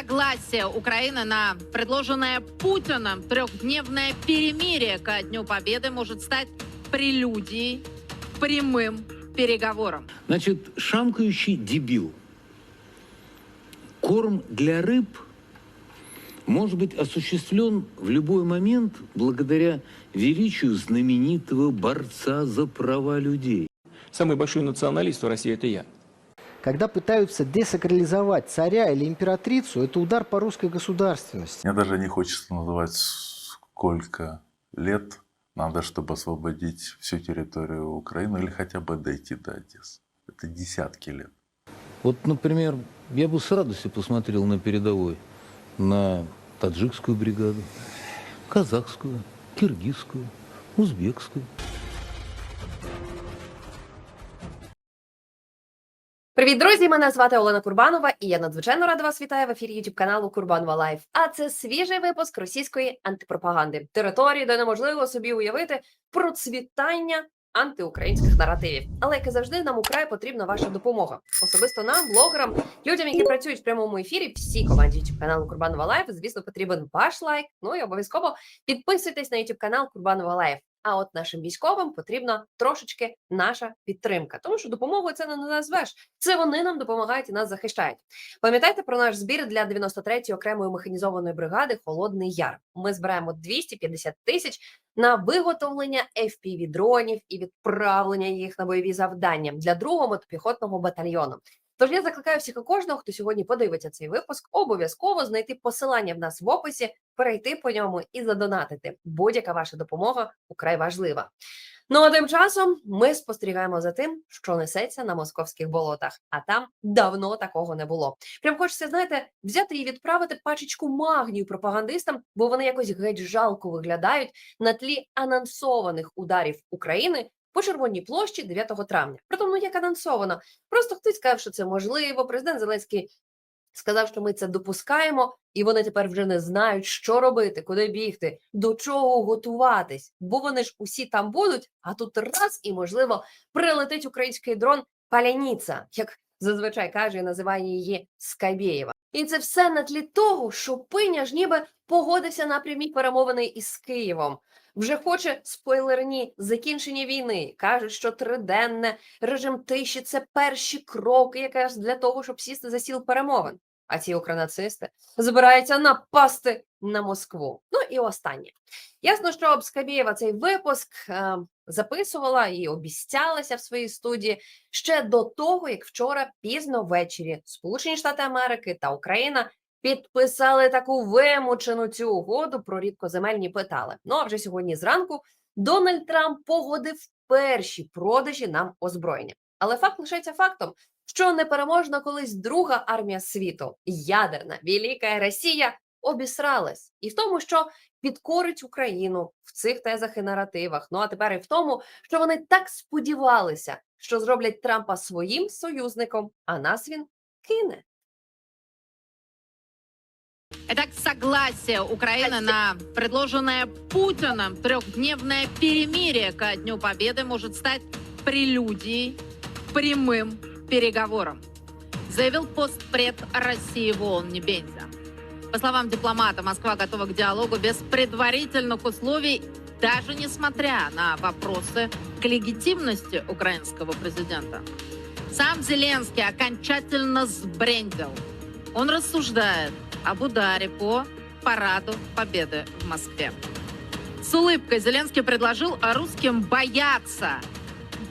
согласие Украины на предложенное Путиным трехдневное перемирие ко Дню Победы может стать прелюдией к прямым переговорам. Значит, шамкающий дебил. Корм для рыб может быть осуществлен в любой момент благодаря величию знаменитого борца за права людей. Самый большой националист в России – это я. Когда пытаются десакрализовать царя или императрицу, это удар по русской государственности. Мне даже не хочется называть, сколько лет надо, чтобы освободить всю территорию Украины или хотя бы дойти до Одессы. Это десятки лет. Вот, например, я бы с радостью посмотрел на передовой, на таджикскую бригаду, казахскую, киргизскую, узбекскую. Привіт, друзі! Мене звати Олена Курбанова, і я надзвичайно рада вас вітаю в ефірі youtube каналу Курбанова Лайф. А це свіжий випуск російської антипропаганди території, де неможливо собі уявити процвітання антиукраїнських наративів. Але як і завжди, нам украй потрібна ваша допомога. Особисто нам, блогерам, людям, які працюють в прямому ефірі, всій команді youtube каналу Курбанова Лайф. Звісно, потрібен ваш лайк. Ну і обов'язково підписуйтесь на youtube канал Курбанова Лайф. А от нашим військовим потрібна трошечки наша підтримка, тому що допомогою це не назвеш. Це вони нам допомагають і нас захищають. Пам'ятайте про наш збір для 93-ї окремої механізованої бригади Холодний Яр. Ми збираємо 250 тисяч на виготовлення fpv дронів і відправлення їх на бойові завдання для другого мотопіхотного батальйону. Тож я закликаю всіх і кожного, хто сьогодні подивиться цей випуск, обов'язково знайти посилання в нас в описі, перейти по ньому і задонатити. Будь-яка ваша допомога украй важлива. Ну а тим часом ми спостерігаємо за тим, що несеться на московських болотах, а там давно такого не було. Прям хочеться, знаєте, взяти і відправити пачечку магнію пропагандистам, бо вони якось геть жалко виглядають на тлі анонсованих ударів України по Червоній площі 9 травня. Притом, ну як анонсовано, просто хтось сказав, що це можливо. Президент Зеленський сказав, що ми це допускаємо, і вони тепер вже не знають, що робити, куди бігти, до чого готуватись. Бо вони ж усі там будуть, а тут раз і можливо прилетить український дрон Паляніца, як зазвичай каже і називає її Скайбєєва. І це все на тлі того, що Пиня ж ніби погодився на прямі перемовини із Києвом. Вже хоче спойлерні закінчення війни. Кажуть, що триденне режим тиші це перші кроки, якраз для того, щоб сісти за сіл перемовин. А ці укранацисти збираються напасти на Москву. Ну і останнє. Ясно, що Обскабєєва цей випуск е, записувала і обіцялася в своїй студії ще до того, як вчора пізно ввечері Сполучені Штати Америки та Україна підписали таку вимучену цю угоду про рідкоземельні питали. Ну а вже сьогодні зранку Дональд Трамп погодив перші продажі нам озброєння. Але факт лишається фактом, що непереможна колись друга армія світу, ядерна Велика Росія, обісралась, і в тому, що підкорить Україну в цих тезах і наративах. Ну а тепер і в тому, що вони так сподівалися, що зроблять Трампа своїм союзником, а нас він кине. Итак, согласие Украины на предложенное Путиным трехдневное перемирие ко Дню Победы может стать прелюдией прямым переговорам, заявил постпред России в ООН Небензя. По словам дипломата, Москва готова к диалогу без предварительных условий, даже несмотря на вопросы к легитимности украинского президента. Сам Зеленский окончательно сбрендил. Он рассуждает об ударе по параду Победы в Москве. С улыбкой Зеленский предложил русским бояться.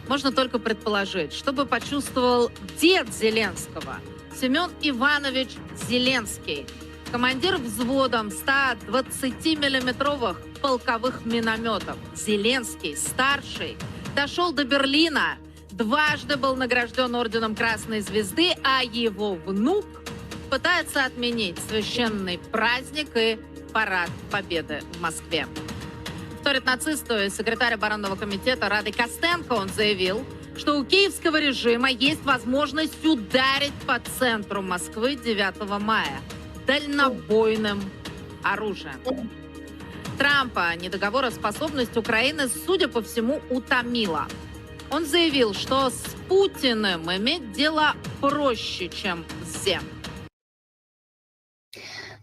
Можно только предположить, чтобы почувствовал дед Зеленского, Семен Иванович Зеленский, командир взводом 120-миллиметровых полковых минометов. Зеленский, старший, дошел до Берлина, дважды был награжден орденом Красной Звезды, а его внук пытается отменить священный праздник и парад Победы в Москве. Вторит нацисту и секретарь оборонного комитета Рады Костенко, он заявил, что у киевского режима есть возможность ударить по центру Москвы 9 мая дальнобойным оружием. Трампа недоговороспособность Украины, судя по всему, утомила. Он заявил, что с Путиным иметь дело проще, чем с Зем.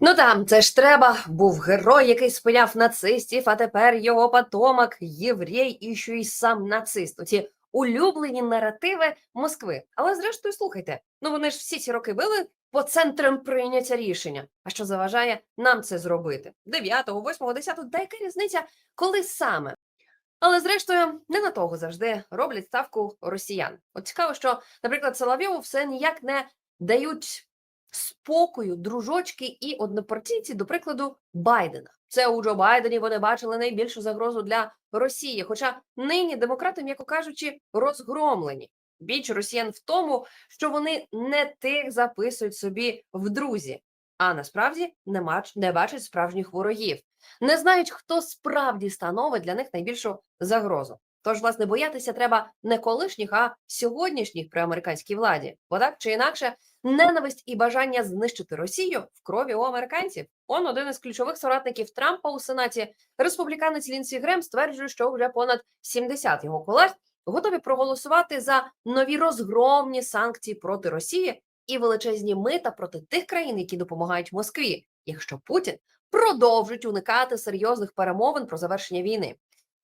Ну там, це ж треба. Був герой, який спиняв нацистів, а тепер його потомок, єврей і ще й сам нацист. Оці улюблені наративи Москви. Але зрештою, слухайте, ну вони ж всі ці роки били по центрам прийняття рішення. А що заважає нам це зробити? 9, 8, 10, да яка різниця, коли саме? Але зрештою, не на того завжди роблять ставку росіян. От цікаво, що, наприклад, Соловйову все ніяк не дають спокою дружочки і однопартійці, до прикладу, Байдена. Це у Джо Байдені вони бачили найбільшу загрозу для Росії. Хоча нині демократи, м'яко кажучи, розгромлені. Біч росіян в тому, що вони не тих записують собі в друзі, а насправді не, бачать справжніх ворогів, не знають, хто справді становить для них найбільшу загрозу. Тож, власне, боятися треба не колишніх, а сьогоднішніх при американській владі, бо так чи інакше ненависть і бажання знищити Росію в крові у американців. Он один із ключових соратників Трампа у Сенаті, республіканець Лінсі Грем, стверджує, що вже понад 70 його колег готові проголосувати за нові розгромні санкції проти Росії і величезні мита проти тих країн, які допомагають Москві, якщо Путін продовжить уникати серйозних перемовин про завершення війни.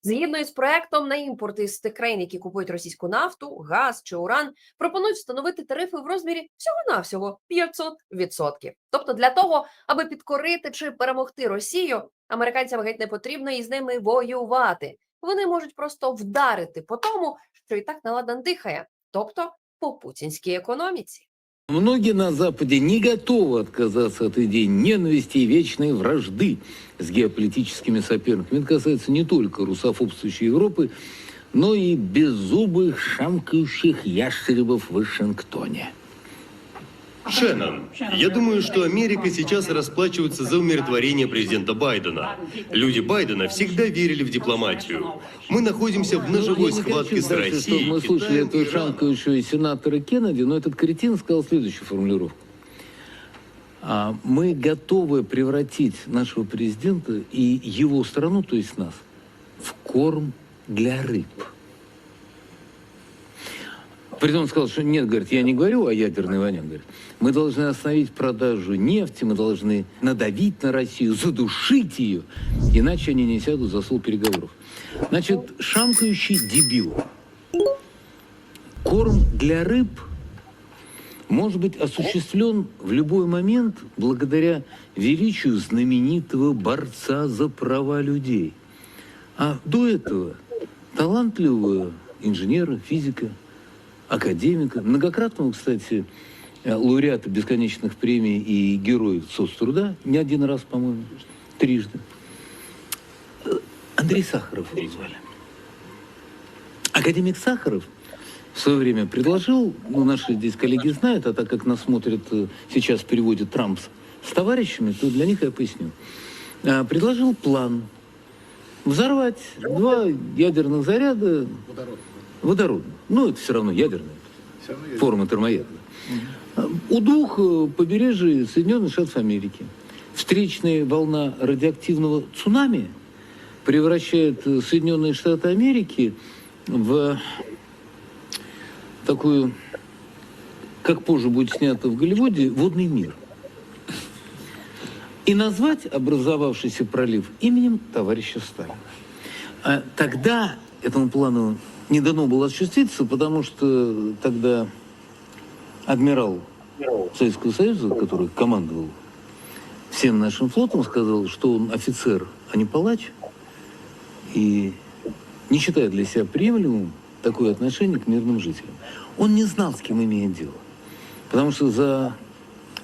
Згідно із проектом на імпорт із тих країн, які купують російську нафту, газ чи уран, пропонують встановити тарифи в розмірі всього-навсього 500%. Тобто для того, аби підкорити чи перемогти Росію, американцям геть не потрібно із ними воювати. Вони можуть просто вдарити по тому, що і так наладан дихає, тобто по путінській економіці. Многие на Западе не готовы отказаться от идей ненависти и вечной вражды с геополитическими соперниками. Это касается не только русофобствующей Европы, но и беззубых шамкающих ястребов в Вашингтоне. Шеннон, я думаю, что Америка сейчас расплачивается за умиротворение президента Байдена. Люди Байдена всегда верили в дипломатию. Мы находимся в ножевой схватке с Россией, мы слушали Китаем, этого Ираном. шамкающего сенатора Кеннеди, но этот кретин сказал следующую формулировку. А, Мы готовы превратить нашего президента и его страну, то есть нас, в корм для рыб. Притом он сказал, что нет, говорит, я не говорю о ядерной войне, говорит, мы должны остановить продажу нефти, мы должны надавить на Россию, задушить ее, иначе они не сядут за стол переговоров. Значит, шамкающий дебил. Корм для рыб может быть осуществлен в любой момент благодаря величию знаменитого борца за права людей. А до этого талантливого инженера, физика, академика, многократного, кстати, э, лауреата бесконечных премий и героев соцтруда, не один раз, по-моему, трижды. Э, Андрей Сахаров его звали. Академик Сахаров в свое время предложил, ну, наши здесь коллеги знают, а так как нас смотрят, э, сейчас переводит Трамп с- товарищами, то для них я поясню. А, Предложил план взорвать два ядерных заряда водородных. Ну, это все равно ядерная форма термоядра. А, У двух э, побережий Соединенных Штатов Америки встречная волна радиоактивного цунами превращает э, Соединенные Штаты Америки в такую, как позже будет снято в Голливуде, водный мир. И назвать образовавшийся пролив именем товарища Сталина. А тогда этому плану не дано было осуществиться, потому что тогда адмирал Советского Союза, который командовал всем нашим флотом, сказал, что он офицер, а не палач, и не считает для себя приемлемым такое отношение к мирным жителям. Он не знал, с кем имеет дело. Потому что за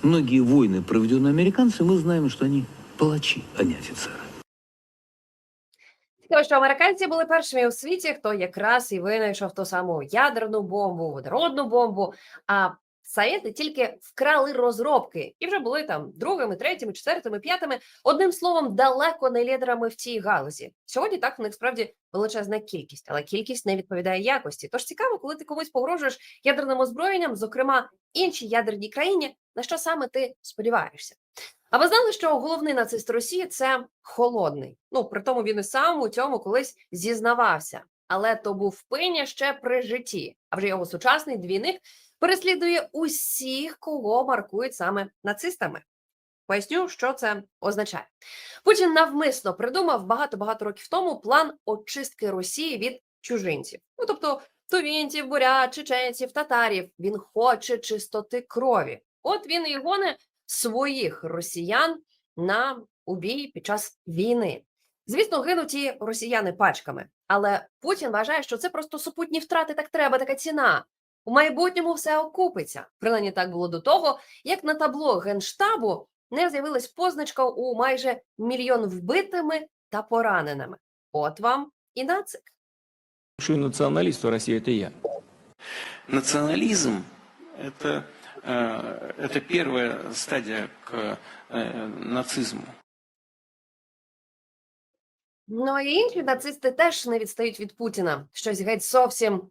многие войны, проведенные американцами, мы знаем, что они палачи, а не офицеры. Цікаво, що американці були першими у світі, хто якраз і винайшов ту саму ядерну бомбу, водородну бомбу. А Совєти тільки вкрали розробки і вже були там другими, третіми, четвертими, п'ятими. Одним словом, далеко не лідерами в цій галузі. Сьогодні так в них справді величезна кількість, але кількість не відповідає якості. Тож цікаво, коли ти комусь погрожуєш ядерним озброєнням, зокрема іншій ядерній країні, на що саме ти сподіваєшся? А ви знали, що головний нацист Росії це холодний. Ну при тому він і сам у цьому колись зізнавався, але то був пиня ще при житті. А вже його сучасний двійник переслідує усіх, кого маркують саме нацистами. Поясню, що це означає. Путін навмисно придумав багато-багато років тому план очистки Росії від чужинців. Ну тобто тувінців, бурят, чеченців, татарів. Він хоче чистоти крові. От він і гоне своїх росіян на убій під час війни. Звісно, гинуть і росіяни пачками, але Путін вважає, що це просто супутні втрати, так треба, така ціна. У майбутньому все окупиться. Принаймні так було до того, як на табло генштабу не з'явилась позначка у майже мільйон вбитими та пораненими. От вам і нацик. Большой националист в России – это я. Национализм – это, э, это первая стадия к э, нацизму. Ну і інші нацисти теж не відстають від Путіна. Щось геть зовсім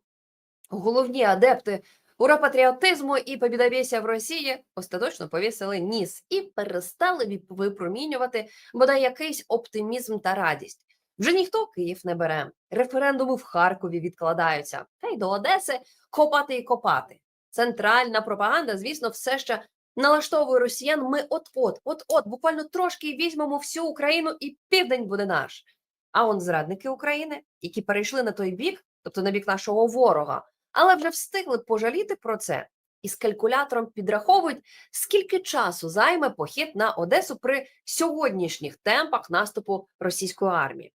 головні адепти уропатріотизму і побідовєсія в Росії остаточно повісили ніс і перестали випромінювати бодай якийсь оптимізм та радість. Вже ніхто Київ не бере. Референдуми в Харкові відкладаються. Та й до Одеси копати і копати. Центральна пропаганда, звісно, все ще налаштовує росіян. Ми от-от, от-от, буквально трошки візьмемо всю Україну, і південь буде наш. А он зрадники України, які перейшли на той бік, тобто на бік нашого ворога, але вже встигли пожаліти про це і з калькулятором підраховують, скільки часу займе похід на Одесу при сьогоднішніх темпах наступу російської армії.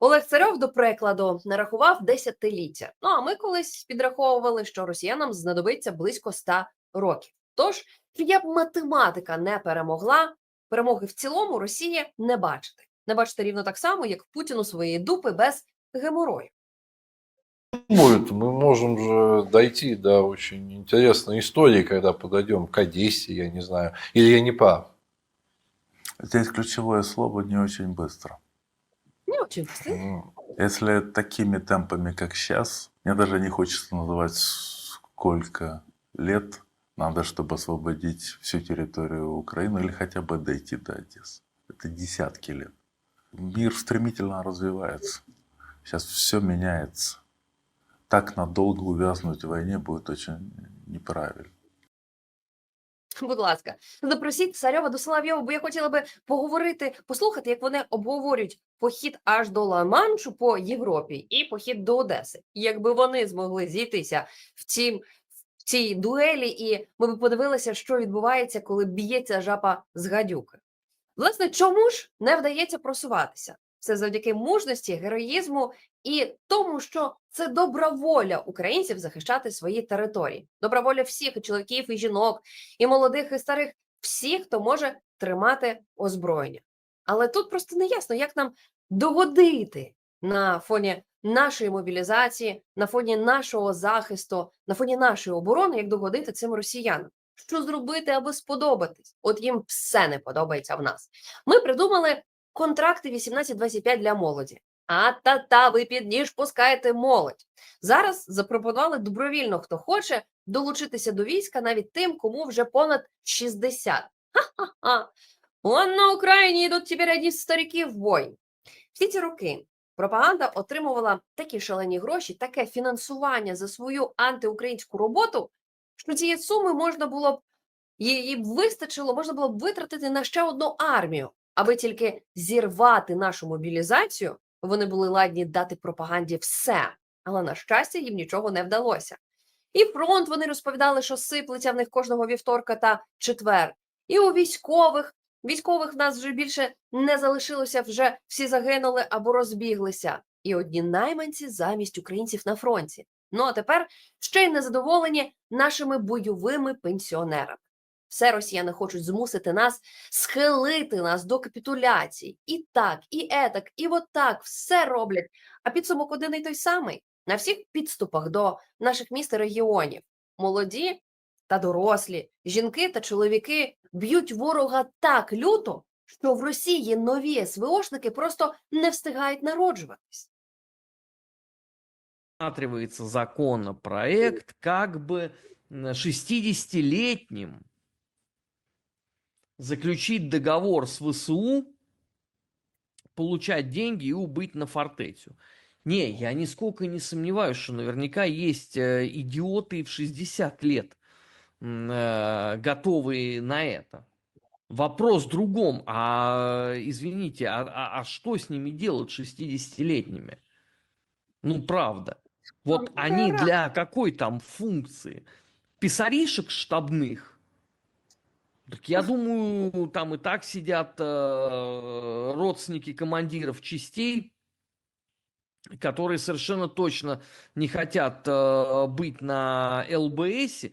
Олег Царьов, до прикладу, нарахував десятиліття. Ну а ми колись підраховували, що росіянам знадобиться близько 100 років. Тож, я б математика не перемогла, перемоги в цілому Росія не бачити. Не бачите рівно так само, як Путіну своєї дупи без геморою. Будет, мы можем же дойти до очень интересной истории, когда подойдем к Одессе, я не знаю. Или я не прав? Здесь ключевое слово не очень быстро. Не очень. М. Если такими темпами, как сейчас, мне даже не хочется называть, сколько лет надо, чтобы освободить всю территорию Украины или хотя бы дойти до Одессы. Это десятки лет. Мир стремительно развивается. Сейчас все меняется. Так надолго увязнуть в войне будет очень неправильно. Будь ласка, запросіть Царьова до Соловйова, бо я хотіла би поговорити, послухати, як вони обговорюють похід аж до Ла-Маншу по Європі і похід до Одеси. Якби вони змогли зійтися в цім в цій дуелі, і ми б подивилися, що відбувається, коли б'ється жаба з гадюки. Власне, чому ж не вдається просуватися? Це завдяки мужності, героїзму і тому, що це добра воля українців захищати свої території. Добра воля всіх і чоловіків, і жінок, і молодих, і старих, всіх, хто може тримати озброєння. Але тут просто не ясно, як нам догодити на фоні нашої мобілізації, на фоні нашого захисту, на фоні нашої оборони, як догодити цим росіянам. Що зробити, аби сподобатись? От їм все не подобається в нас. Ми придумали контракти 18-25 для молоді. А та-та, ви під ніж пускаєте молодь. Зараз запропонували добровільно, хто хоче долучитися до війська навіть тим, кому вже понад 60. Ха-ха-ха. Он на Україні йдуть тепер одні старики в бой. Всі ці роки пропаганда отримувала такі шалені гроші, таке фінансування за свою антиукраїнську роботу, що цієї суми можна було б її вистачило, можна було б витратити на ще одну армію, аби тільки зірвати нашу мобілізацію. Вони були ладні дати пропаганді все, але на щастя їм нічого не вдалося. І фронт вони розповідали, що сиплеться в них кожного вівторка та четвер. І у військових військових в нас вже більше не залишилося, вже всі загинули або розбіглися. І одні найманці замість українців на фронті. Ну а тепер ще й незадоволені нашими бойовими пенсіонерами. Все росіяни хочуть змусити нас схилити нас до капітуляції. І так, і етак, і от так все роблять. А підсумок один і той самий на всіх підступах до наших міст і регіонів. Молоді та дорослі, жінки та чоловіки б'ють ворога так люто, що в Росії нові СВОшники просто не встигають народжуватись. рассматривается законопроект как бы м, 60-летним заключить договор с ВСУ, получать деньги и убыть на фортецию. Не, я нисколько не сомневаюсь, что наверняка есть э, идиоты в 60 лет, э, готовые на это. Вопрос в другом. А, извините, а, а- а что с ними делать 60-летними? Ну, правда. Вот они для какой там функции? Писаришек штабных? Так я думаю, там и так сидят э, родственники командиров частей, которые совершенно точно не хотят э, быть на ЛБС,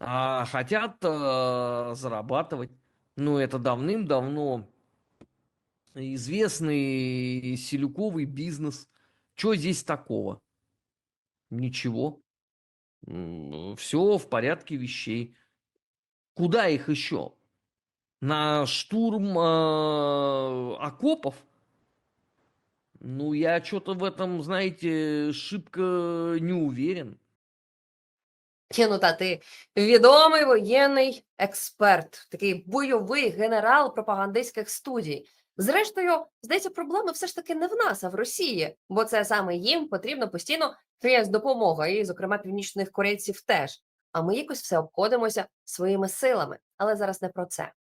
а хотят э, зарабатывать. Ну, это давным-давно известный селюковый бизнес. Что здесь такого? Ничего. Все в порядке вещей. Куда их еще? На штурм э, окопов? Ну, я что-то в этом, знаете, шибко не уверен. Ну та ти відомий воєнний експерт, такий бойовий генерал пропагандистських студій. Зрештою, здається, проблеми все ж таки не в нас, а в Росії, бо це саме їм потрібно постійно чиясь допомога, і, зокрема, північних корейців теж. А ми якось все обходимося своїми силами. Але зараз не про це.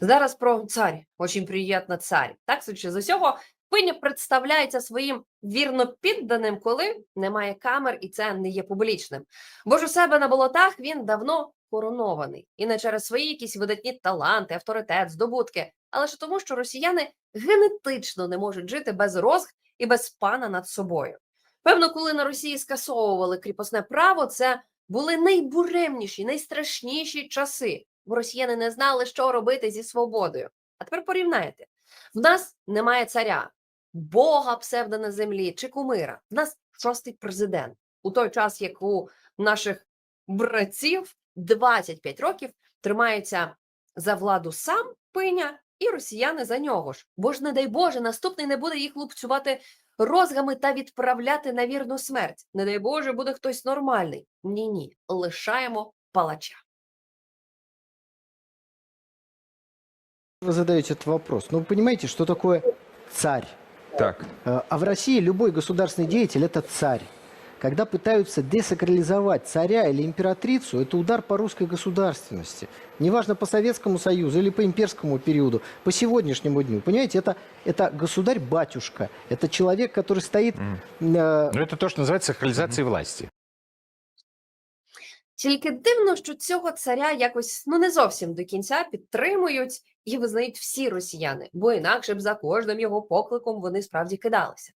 Зараз про царь, очень приємно царь. Так, судячи з усього, Пиня представляється своїм вірно підданим, коли немає камер і це не є публічним. Бо ж у себе на болотах він давно коронований. І не через свої якісь видатні таланти, авторитет, здобутки, а лише тому, що росіяни генетично не можуть жити без розг і без пана над собою. Певно, коли на Росії скасовували кріпосне право, це були найбуремніші, найстрашніші часи, бо росіяни не знали, що робити зі свободою. А тепер порівняйте: в нас немає царя, Бога псевдо на землі чи кумира. В нас шостий президент. У той час, як у наших братців 25 років тримається за владу сам пиня, і росіяни за нього ж. Бо ж, не дай Боже, наступний не буде їх лупцювати розгами та відправляти на вірну смерть. Не дай Боже, буде хтось нормальний. Ні, ні, лишаємо палача. Вы задаете этот вопрос. Ну, вы понимаете, что такое царь? Так. Э, А в России любой государственный деятель – это царь. Когда пытаются десакрализовать царя или императрицу, это удар по русской государственности. Неважно, по Советскому Союзу или по имперскому периоду, по сегодняшнему дню. Понимаете, это, это государь-батюшка. Это человек, который стоит... э, Ну, это то, что называется сакрализацией власти. Тільки дивно, що цього царя якось ну не зовсім до кінця підтримують і визнають всі росіяни, бо інакше б за кожним його покликом вони справді кидалися.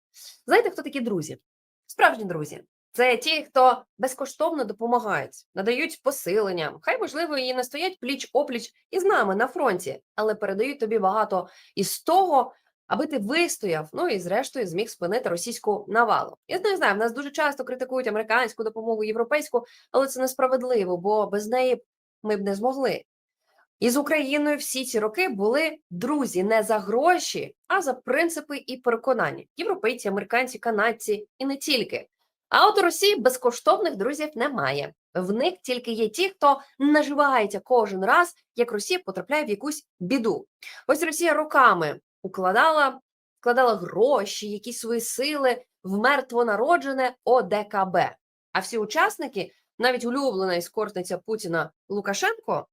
Знаєте, хто такі друзі? Справжні друзі. Це ті, хто безкоштовно допомагають, надають посилення, хай можливо і не стоять пліч опліч із нами на фронті, але передають тобі багато із того, аби ти вистояв, ну і зрештою зміг спинити російську навалу. Я не знаю, в нас дуже часто критикують американську допомогу, європейську, але це несправедливо, бо без неї ми б не змогли. І з Україною всі ці роки були друзі не за гроші, а за принципи і переконання. Європейці, американці, канадці і не тільки. А от у Росії безкоштовних друзів немає. В них тільки є ті, хто наживається кожен раз, як Росія потрапляє в якусь біду. Ось Росія роками укладала, вкладала гроші, якісь свої сили в мертвонароджене ОДКБ. А всі учасники, навіть улюблена ескортниця Путіна Лукашенко,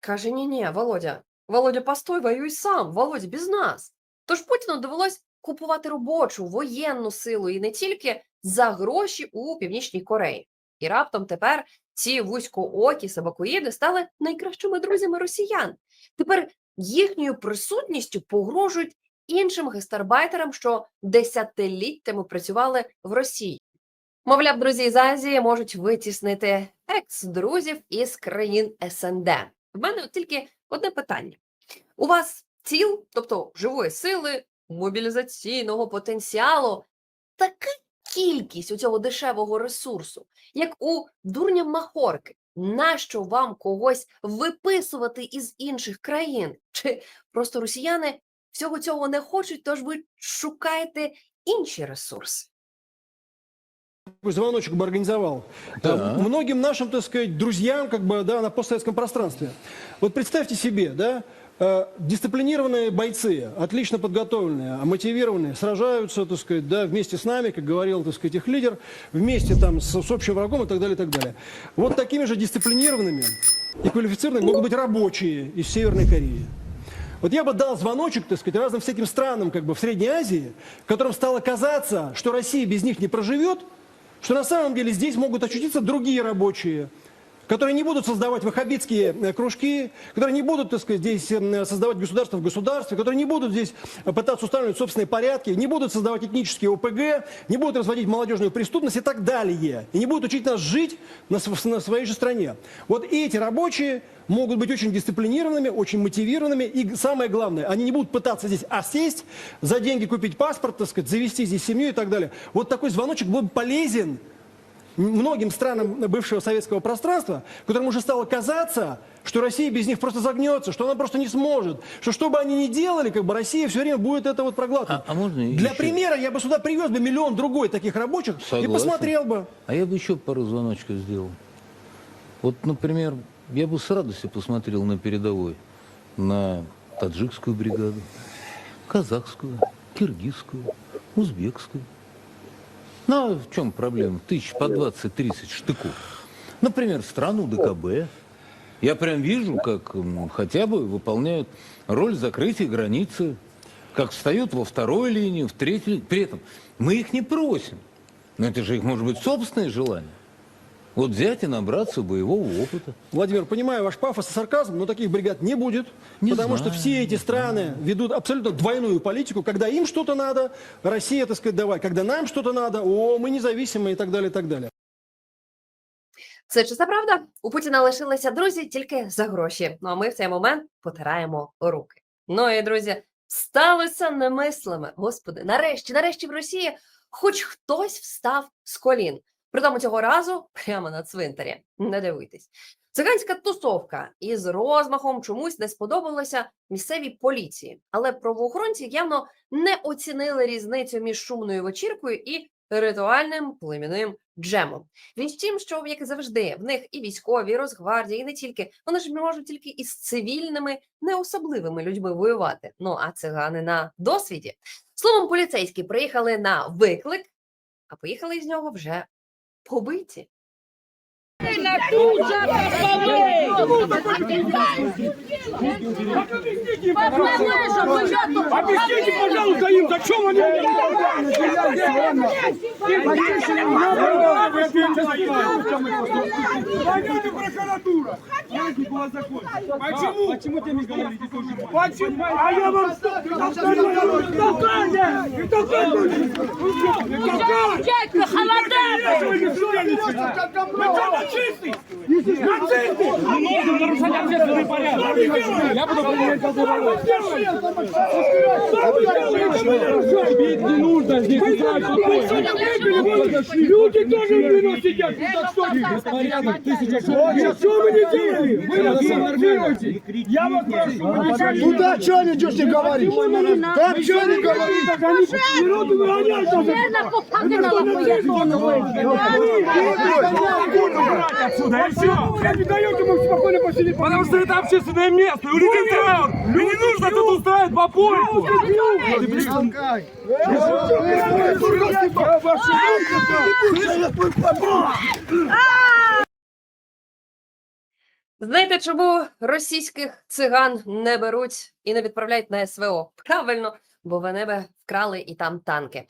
каже: ні, ні, Володя, Володя, постой, воюй сам, Володя, без нас. Тож Путіну довелось купувати робочу воєнну силу і не тільки за гроші у Північній Кореї. І раптом тепер ці вузькоокі собакоїди стали найкращими друзями росіян. Тепер їхньою присутністю погрожують іншим гестарбайтерам, що десятиліттями працювали в Росії. Мовляв, друзі з Азії можуть витіснити екс-друзів із країн СНД. В мене тільки одне питання: у вас ціл, тобто живої сили, мобілізаційного потенціалу, така кількість у цього дешевого ресурсу, як у дурня Махорки. Нащо вам когось виписувати із інших країн? Чи просто росіяни всього цього не хочуть, тож ви шукаєте інші ресурси? Такой звоночек бы организовал. Да. Э, Многим нашим, так сказать, друзьям, как бы, да, на постсоветском пространстве. Вот представьте себе, да, э, дисциплинированные бойцы, отлично подготовленные, мотивированные, сражаются, так сказать, да, вместе с нами, как говорил, так сказать, их лидер, вместе там с, с общим врагом и так далее, и так далее. Вот такими же дисциплинированными и квалифицированными могут быть рабочие из Северной Кореи. Вот я бы дал звоночек, так сказать, разным всяким странам как бы в Средней Азии, которым стало казаться, что Россия без них не проживет, что на самом деле здесь могут очутиться другие рабочие, которые не будут создавать ваххабитские э, кружки, которые не будут, так сказать, здесь создавать государство в государстве, которые не будут здесь пытаться устанавливать собственные порядки, не будут создавать этнические ОПГ, не будут разводить молодежную преступность и так далее. И не будут учить нас жить на, на своей же стране. Вот эти рабочие могут быть очень дисциплинированными, очень мотивированными. И самое главное, они не будут пытаться здесь осесть, за деньги купить паспорт, так сказать, завести здесь семью и так далее. Вот такой звоночек был бы полезен многим странам бывшего советского пространства, которым уже стало казаться, что Россия без них просто загнется, что она просто не сможет, что что бы они ни делали, как бы Россия все время будет это вот проглатывать. А, а можно Для еще? примера я бы сюда привез бы миллион другой таких рабочих и Согласен. посмотрел бы. А я бы еще пару звоночков сделал. Вот, например, я бы с радостью посмотрел на передовой, на таджикскую бригаду, казахскую, киргизскую, узбекскую. Ну, а в чем проблема? Тысяч по 20-30 штыков. Например, страну ДКБ. Я прям вижу, как м, хотя бы выполняют роль закрытия границы, как встают во второй линии, в третьей. При этом мы их не просим. Но это же их, может быть, собственное желание. Вот взять и набраться боевого опыта. Владимир, понимаю ваш пафос и сарказм, но таких бригад не будет, Не потому что знаю, все эти страны ведут абсолютно двойную политику. Когда им что-то надо, Россия, так сказать, давай. Когда нам что-то надо, о, мы независимые и так далее, и так далее. Це чиста правда. У Путіна лишилися друзі тільки за гроші. Ну а ми в цей момент потираємо руки. Ну і друзі, сталося немислиме. Господи, нарешті, нарешті в Росії хоч хтось встав з колін. Притому цього разу прямо на цвинтарі. Не дивуйтесь. Циганська тусовка із розмахом чомусь не сподобалося місцевій поліції, але правоохоронці явно не оцінили різницю між шумною вечіркою і ритуальним племінним джемом. Він тім, що як завжди, в них і військові, і Росгвардія, і не тільки вони ж можуть тільки із цивільними, не особливими людьми воювати. Ну а цигани на досвіді. Словом, поліцейські приїхали на виклик, а поїхали з нього вже побиті. Объясните, пожалуйста, им, зачем они Пойдите в прокуратуру. Почему? Почему ты не говорите? Почему? А я вам что? Толкайте! Не толкайте! Не толкайте! Дядька, холодец! Вы что, нацисты? Нацисты! Не нужно нарушать общественный порядок. Я буду Бить не нужно здесь. Люди тоже в вино сидят. Так что Беспорядок, тысяча человек. Что вы не делали? Вы нас нервируете. Я вас прошу. Туда что ничего не говоришь? Там что не говоришь? Народу выгоняют. Отсюда, и все. не даете ему спокойно посидеть. Потому что это общественное место. У людей траур. И не нужно тут устраивать попойку. Знаєте, чому російських циган не беруть і не відправляють на СВО? Правильно, бо вони би вкрали і там танки.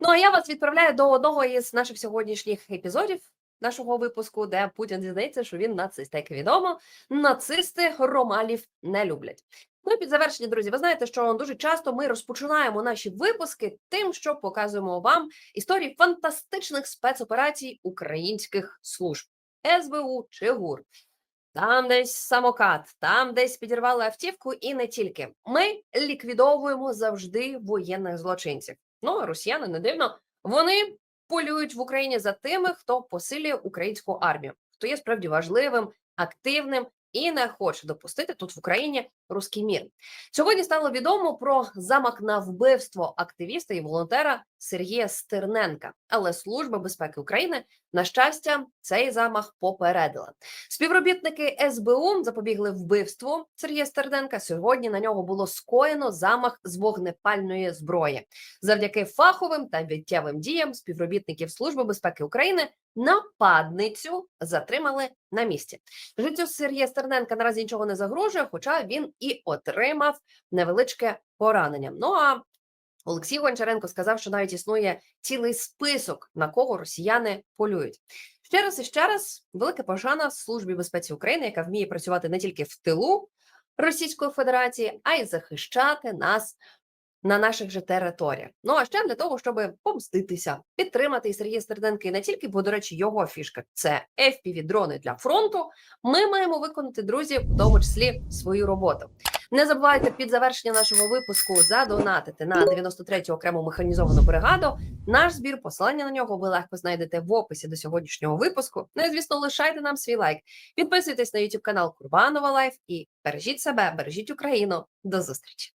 Ну а я вас відправляю до одного із наших сьогоднішніх епізодів нашого випуску, де Путін зізнається, що він нацист. Як відомо, нацисти ромалів не люблять. Ну і під завершення, друзі, ви знаєте, що дуже часто ми розпочинаємо наші випуски тим, що показуємо вам історії фантастичних спецоперацій українських служб СБУ чи ГУР. Там десь самокат, там десь підірвали автівку, і не тільки. Ми ліквідовуємо завжди воєнних злочинців. Ну, росіяни не дивно, вони полюють в Україні за тими, хто посилює українську армію, хто є справді важливим, активним і не хоче допустити тут в Україні руський мір. Сьогодні стало відомо про замах на вбивство активіста і волонтера Сергія Стерненка. Але Служба безпеки України, на щастя, цей замах попередила. Співробітники СБУ запобігли вбивству Сергія Стерненка. Сьогодні на нього було скоєно замах з вогнепальної зброї. Завдяки фаховим та відтєвим діям співробітників Служби безпеки України нападницю затримали на місці. Життю Сергія Стерненка наразі нічого не загрожує, хоча він і отримав невеличке поранення. Ну а Олексій Гончаренко сказав, що навіть існує цілий список, на кого росіяни полюють. Ще раз і ще раз велика пожана службі безпеці України, яка вміє працювати не тільки в тилу Російської Федерації, а й захищати нас на наших же територіях. Ну а ще для того, щоб помститися, підтримати Сергія Стерденка, і не тільки, бо, до речі, його фішка це fpv дрони для фронту. Ми маємо виконати, друзі, в тому числі свою роботу. Не забувайте під завершення нашого випуску задонатити на 93-ю окрему механізовану бригаду. Наш збір, посилання на нього ви легко знайдете в описі до сьогоднішнього випуску. Ну і звісно, лишайте нам свій лайк. Підписуйтесь на YouTube канал Курбанова Лайф і бережіть себе, бережіть Україну. До зустрічі!